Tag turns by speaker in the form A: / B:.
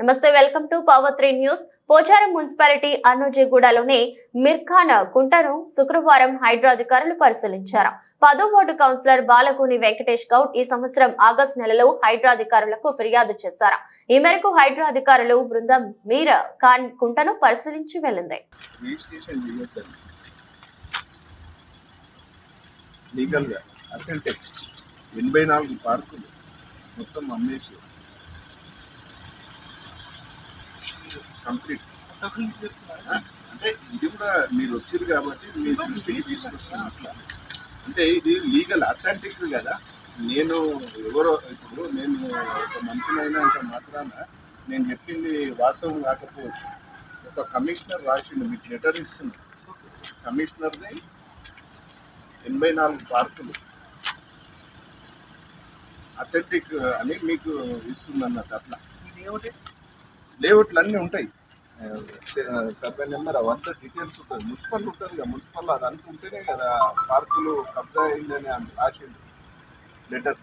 A: నమస్తే welcome to power three news. Pocharam municipality అన్నోజీగూడలోని మిర్ఖానా గుంటను శుక్రవారం హైడ్రా అధికారులు పరిశీలించారు. పదో వార్డు కౌన్సిలర్ బాలకుని వెంకటేష్ గౌడ్ ఈ సంవత్సరం ఆగస్టు నెలలో హైడ్రా అధికారులకు ఫిర్యాదు చేశారు. ఈ మేరకు హైడ్రా అధికారులు బృందం మీర్ ఖాన్ గుంటను పరిశీలించి వెళ్ళింది.
B: లీగల్గా ఎనభై నాలుగు పార్కులు మొత్తం అమ్మేసి కంప్లీట్ అంటే ఇది కూడా మీరు వచ్చారు కాబట్టి మీ దృష్టికి తీసుకొస్తున్నా అట్లా అంటే ఇది లీగల్ అథెంటిక్ కదా. నేను ఎవరో ఇప్పుడు నేను ఒక మనిషినైనంత మాత్రాన నేను చెప్పింది వాస్తవం కాకపోవచ్చు. ఒక కమిషనర్ రాసిండు మీకు లెటర్ ఇస్తుంది కమిషనర్ది ఎనభై నాలుగు పార్కులు. అథెంటిక్ అని మీకు ఇస్తుంది అన్నట్టు అట్లా. లేఅవుట్లు అన్నీ ఉంటాయి. సర్వే నెంబర్ అవంతా డీటెయిల్స్ ఉంటుంది మున్సిపల్ ఉంటుంది కదా మున్సిపల్ అది అనుకుంటేనే కదా పార్కులు కబ్జా అయిందని అని రాసిండు లెటర్